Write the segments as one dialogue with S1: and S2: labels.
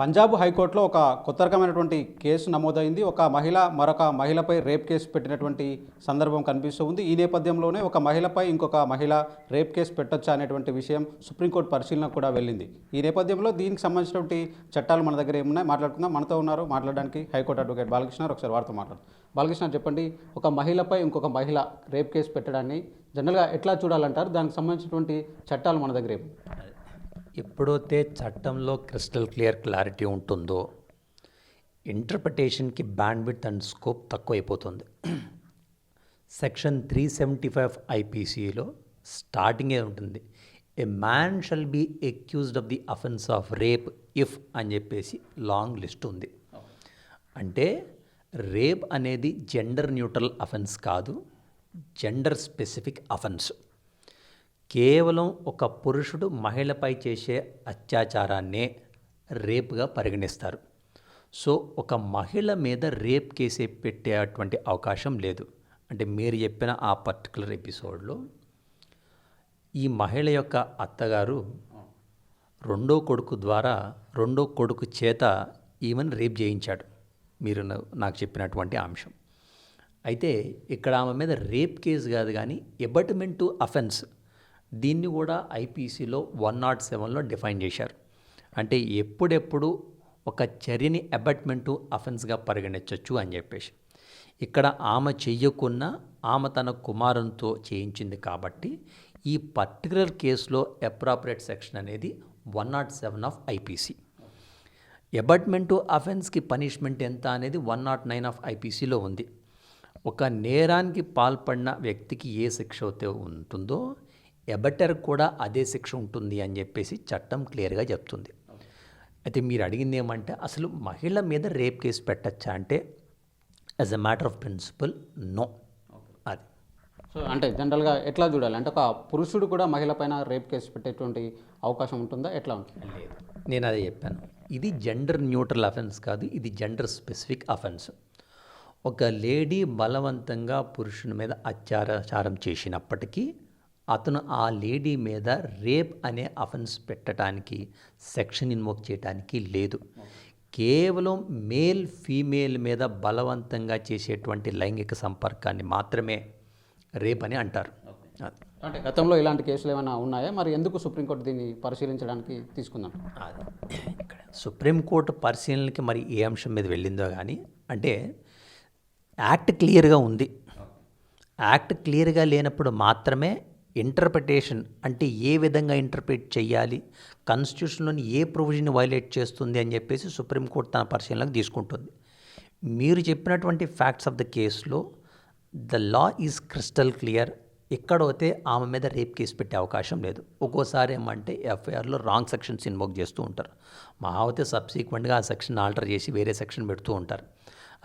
S1: పంజాబ్ హైకోర్టులో ఒక కొత్త రకమైనటువంటి కేసు నమోదైంది. ఒక మహిళ మరొక మహిళపై రేప్ కేసు పెట్టినటువంటి సందర్భం కనిపిస్తూ ఉంది. ఈ నేపథ్యంలోనే ఒక మహిళపై ఇంకొక మహిళ రేప్ కేసు పెట్టొచ్చా అనేటువంటి విషయం సుప్రీంకోర్టు పరిశీలన కూడా వెళ్ళింది. ఈ నేపథ్యంలో దీనికి సంబంధించినటువంటి చట్టాలు మన దగ్గర ఏమున్నాయి? మాట్లాడుకుందాం. మనతో ఉన్నారు మాట్లాడడానికి హైకోర్టు అడ్వకేట్ బాలకృష్ణ ఒకసారి వారితో మాట్లాడు. బాలకృష్ణ చెప్పండి. ఒక మహిళపై ఇంకొక మహిళ రేప్ కేసు పెట్టడాన్ని జనరల్గా ఎట్లా చూడాలంటారు? దానికి సంబంధించినటువంటి చట్టాలు మన దగ్గర ఏమి
S2: ఎప్పుడైతే చట్టంలో క్రిస్టల్ క్లియర్ క్లారిటీ ఉంటుందో ఇంటర్ప్రిటేషన్కి బ్యాండ్విడ్త్ అండ్ స్కోప్ తక్కువైపోతుంది. సెక్షన్ త్రీ సెవెంటీ ఫైవ్ ఐపీసీలో స్టార్టింగే ఉంటుంది. A man shall be accused of the offence of rape if అని చెప్పేసి లాంగ్ లిస్ట్ ఉంది. అంటే రేప్ అనేది జెండర్ న్యూట్రల్ అఫెన్స్ కాదు జెండర్ స్పెసిఫిక్ అఫెన్స్. కేవలం ఒక పురుషుడు మహిళపై చేసే అత్యాచారాన్నే రేప్గా పరిగణిస్తారు. సో ఒక మహిళ మీద రేప్ కేసే పెట్టేటువంటి అవకాశం లేదు. అంటే మీరు చెప్పిన ఆ పర్టికులర్ ఎపిసోడ్లో ఈ మహిళ యొక్క అత్తగారు రెండో కొడుకు ద్వారా రెండో కొడుకు చేత ఈమెను రేప్ చేయించాడు. మీరు నాకు చెప్పినటువంటి అంశం. అయితే ఇక్కడ ఆమె మీద రేప్ కేసు కాదు కానీ ఎబట్మెంట్ టు అఫెన్స్ దీన్ని కూడా ఐపీసీలో వన్ నాట్ సెవెన్లో డిఫైన్ చేశారు. అంటే ఎప్పుడెప్పుడు ఒక చర్యని అబట్మెంటు అఫెన్స్గా పరిగణించవచ్చు అని చెప్పేసి. ఇక్కడ ఆమె చెయ్యకున్నా ఆమె తన కుమారునితో చేయించింది కాబట్టి ఈ పర్టికులర్ కేసులో అప్రాపరేట్ సెక్షన్ అనేది one not seven of IPC. Abetment అఫెన్స్కి punishment ఎంత అనేది వన్ నాట్ నైన్ ఆఫ్ ఐపీసీలో ఉంది. ఒక నేరానికి పాల్పడిన వ్యక్తికి ఏ శిక్ష అయితే ఉంటుందో ఎబటర్ కూడా అదే శిక్ష ఉంటుంది అని చెప్పేసి చట్టం క్లియర్గా చెప్తుంది. అయితే మీరు అడిగింది ఏమంటే అసలు మహిళ మీద రేప్ కేసు పెట్టచ్చా అంటే as a matter of principle no అది.
S1: సో అంటే జనరల్గా ఎట్లా చూడాలి? అంటే ఒక పురుషుడు కూడా మహిళ పైన రేప్ కేసు పెట్టేటువంటి అవకాశం ఉంటుందా? ఎట్లా ఉంటుంది?
S2: లేదు. నేను అదే చెప్పాను. ఇది జెండర్ న్యూట్రల్ అఫెన్స్ కాదు ఇది జెండర్ స్పెసిఫిక్ అఫెన్స్ ఒక లేడీ బలవంతంగా పురుషుని మీద అత్యాచారం చేసినప్పటికీ అతను ఆ లేడీ మీద రేప్ అనే అఫెన్స్ పెట్టడానికి సెక్షన్ ఇన్వోక్ చేయడానికి లేదు. కేవలం మేల్ ఫీమేల్ మీద బలవంతంగా చేసేటువంటి లైంగిక సంపర్కాన్ని మాత్రమే రేప్ అని అంటారు.
S1: అంటే గతంలో ఇలాంటి కేసులు ఏమైనా ఉన్నాయా? మరి ఎందుకు సుప్రీంకోర్టు దీన్ని పరిశీలించడానికి తీసుకుందాం
S2: ఇక్కడ సుప్రీంకోర్టు పరిశీలనకి మరి ఏ అంశం మీద వెళ్ళిందో కానీ అంటే యాక్ట్ క్లియర్గా ఉంది. యాక్ట్ క్లియర్గా లేనప్పుడు మాత్రమే ఇంటర్ప్రిటేషన్ అంటే ఏ విధంగా ఇంటర్ప్రిట్ చేయాలి కాన్స్టిట్యూషన్లోని ఏ ప్రొవిజన్ వైలేట్ చేస్తుంది అని చెప్పేసి సుప్రీంకోర్టు తన పరిశీలనకు తీసుకుంటుంది. మీరు చెప్పినటువంటి ఫ్యాక్ట్స్ ఆఫ్ ద కేసులో the law is crystal clear ఎక్కడైతే ఆమె మీద రేప్ కేసు పెట్టే అవకాశం లేదు. ఒక్కోసారి ఏమంటే ఎఫ్ఐఆర్లో రాంగ్ సెక్షన్స్ ఇన్వోక్ చేస్తూ ఉంటారు. మహావతే సబ్సీక్వెంట్గా ఆ సెక్షన్ ఆల్టర్ చేసి వేరే సెక్షన్ పెడుతూ ఉంటారు.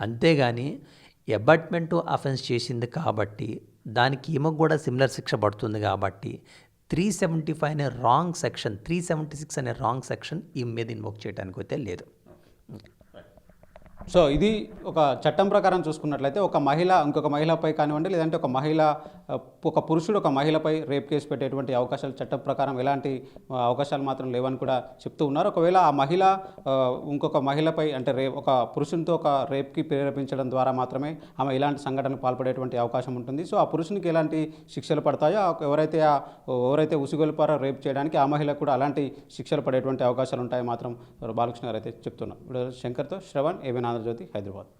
S2: అంతేగాని ఎబట్మెంట్ అఫెన్స్ చేసింది కాబట్టి దానికి ఈమెకు కూడా సిమిలర్ శిక్ష పడుతుంది కాబట్టి త్రీ సెవెంటీ ఫైవ్ అనే wrong section three seventy six అనే రాంగ్ సెక్షన్ ఈమె మీద ఇన్వోక్ చేయడానికి అయితే లేదు
S1: సో ఇది ఒక చట్టం ప్రకారం చూసుకున్నట్లయితే ఒక మహిళ ఇంకొక మహిళపై కానివ్వండి లేదంటే ఒక మహిళ ఒక పురుషుడు ఒక మహిళపై రేప్ కేసు పెట్టేటువంటి అవకాశాలు చట్టం ప్రకారం ఎలాంటి అవకాశాలు మాత్రం లేవని కూడా చెప్తూ ఉన్నారు. ఒకవేళ ఆ మహిళ ఇంకొక మహిళపై అంటే రేప్ ఒక పురుషునితో ఒక రేప్కి ప్రేరేపించడం ద్వారా మాత్రమే ఆమె ఇలాంటి సంఘటనలు పాల్పడేటువంటి అవకాశం ఉంటుంది. సో ఆ పురుషునికి ఎలాంటి శిక్షలు పడతాయో ఎవరైతే ఆ ఎవరైతే ఉసిగొల్పారో రేప్ చేయడానికి ఆ మహిళకు కూడా అలాంటి శిక్షలు పడేటువంటి అవకాశాలు ఉంటాయి మాత్రం బాలకృష్ణ గారు అయితే చెప్తున్నారు. ఇప్పుడు శంకర్తో శ్రవణ్ ఏమైనా ఆంధ్రజ్యోతి హైదరాబాద్